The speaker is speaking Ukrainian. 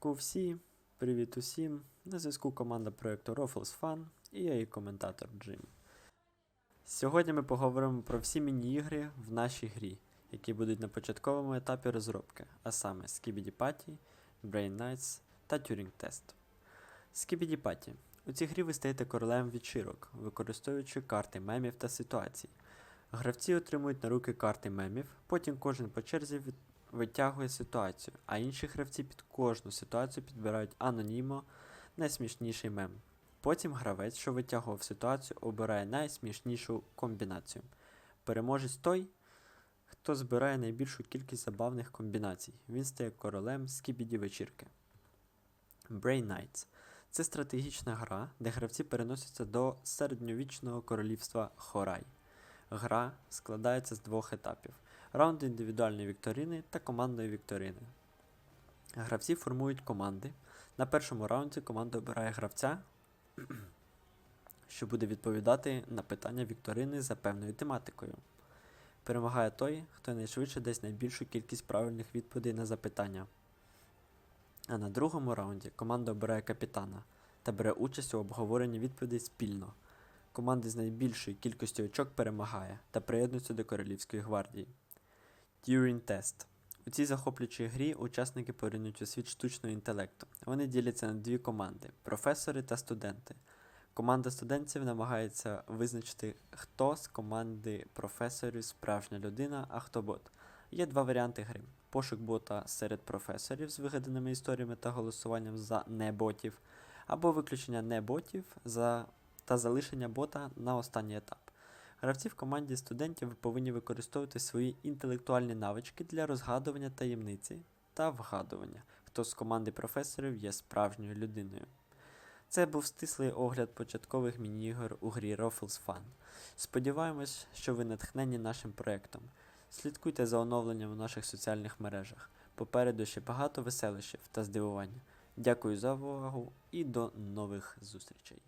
Ку всі, привіт усім. На зв'язку команда проєкту Ruffles Fun і я її коментатор Джим. Сьогодні ми поговоримо про всі міні-ігри в нашій грі, які будуть на початковому етапі розробки, а саме Skibidi Party, Brain Knights та Turing Test. Skibidi Party. У цій грі ви стаєте королем вечірок, використовуючи карти мемів та ситуацій. Гравці отримують на руки карти мемів, потім кожен по черзі витягує ситуацію, а інші гравці під кожну ситуацію підбирають анонімно найсмішніший мем. Потім гравець, що витягував ситуацію, обирає найсмішнішу комбінацію. Переможець той, хто збирає найбільшу кількість забавних комбінацій. Він стає королем скібіді вечірки. Brain Knights – це стратегічна гра, де гравці переносяться до середньовічного королівства Хорай. Гра складається з двох етапів: раунд індивідуальної вікторини та командної вікторини. Гравці формують команди. На першому раунді команда обирає гравця, що буде відповідати на питання вікторини за певною тематикою. Перемагає той, хто найшвидше дасть найбільшу кількість правильних відповідей на запитання. А на другому раунді команда обирає капітана та бере участь у обговоренні відповідей спільно. Команда з найбільшою кількістю очок перемагає та приєднується до Королівської гвардії. Turing Test. У цій захоплюючій грі учасники поринуть у світ штучного інтелекту. Вони діляться на дві команди професори та студенти. Команда студентів намагається визначити, хто з команди професорів справжня людина, а хто бот. Є два варіанти гри: пошук бота серед професорів з вигаданими історіями та голосуванням за неботів, або виключення неботів за та залишення бота на останній етап. Гравці в команді студентів повинні використовувати свої інтелектуальні навички для розгадування таємниці та вгадування, хто з команди професорів є справжньою людиною. Це був стислий огляд початкових міні-ігор у грі Ruffles Fun. Сподіваємось, що ви натхнені нашим проєктом. Слідкуйте за оновленням у наших соціальних мережах. Попереду ще багато веселищів та здивувань. Дякую за увагу і до нових зустрічей.